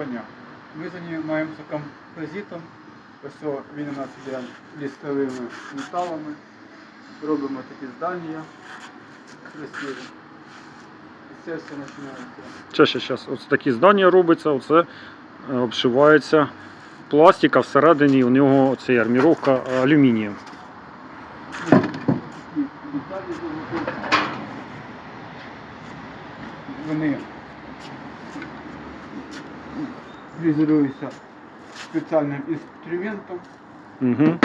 Доброго дня. Ми займаємося композитом. Ось він у нас йде лістовими металами. Робимо такі здання красиві. І це все починається. Ще, ще, ще. Ось такі здання робиться, оце е, обшивається пластик, а всередині у нього цей арміровка алюмінієм. І деталі Вони фрезеруються спеціальним інструментом. Угу.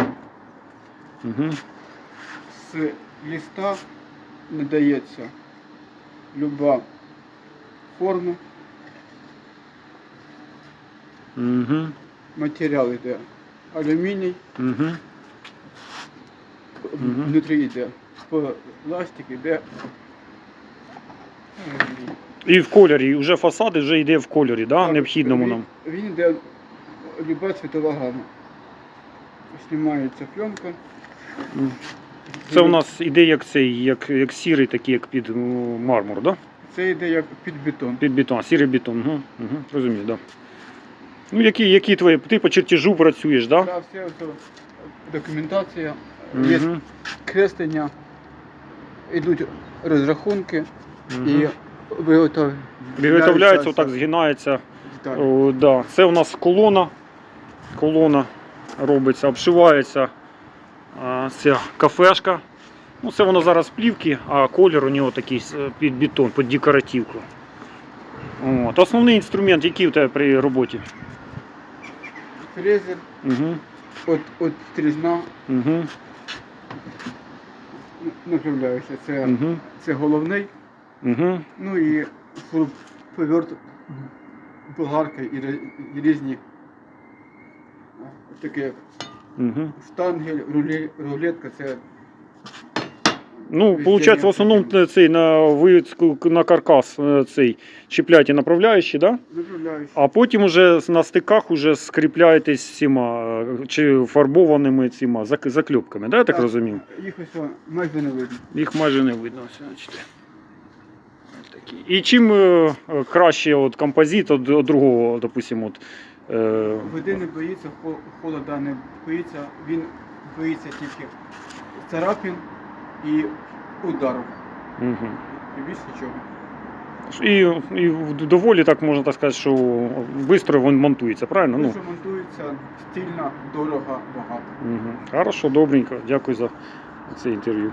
Угу. з листа надається люба форма, Угу. матеріал йде алюміній, Угу. Внутрі йде пластик, йде. І в кольорі, вже фасади вже йде в кольорі, да? Так, необхідному він- нам. Він йде люба цвітова гама. Знімається пленка. Це у нас іде як цей, як, як сірий, такий, як під ну, мармур, да? Це йде як під бетон. Під бетон, сірий бетон. Угу. Угу. Розумію, да. Ну, які, які твої, ти по чертежу працюєш, да? Та все це документація, є Мгм. креслення, йдуть розрахунки. І виготовляються Виготовляється, отак згинається. О, да. Це у нас колона. Колона робиться, обшивається а, ця кафешка. Ну, це воно зараз плівки, а колір у нього такий е, під бетон, під декоративку. От. Основний інструмент, який у тебе при роботі? Фрезер, Угу. от, от стрізна Угу. направляюча. Це, Угу. це головний. Угу. Ну і поверт болгарка і, різні а, таке Угу. штангель, рулі, рулетка, це Ну, виходить, в основному т- цей на вивідку на каркас е, цей чіпляєте направляючі, да? а потім уже на стиках уже скріпляєтесь всіма е, чи фарбованими цими закльопками, да, я так Так. розумію? Їх ось майже не видно. Їх майже не видно. Ось, бачите. І чим е, е, краще от, композит від, другого, допустимо, от, е, Води не боїться, холода не боїться, він боїться тільки царапин і ударів. угу. І більше нічого. І, і доволі так можна так сказати, що швидко він монтується, правильно? Ну, Дуже монтується стильно, дорого, багато. угу. Хорошо, добренько. Дякую за це інтерв'ю.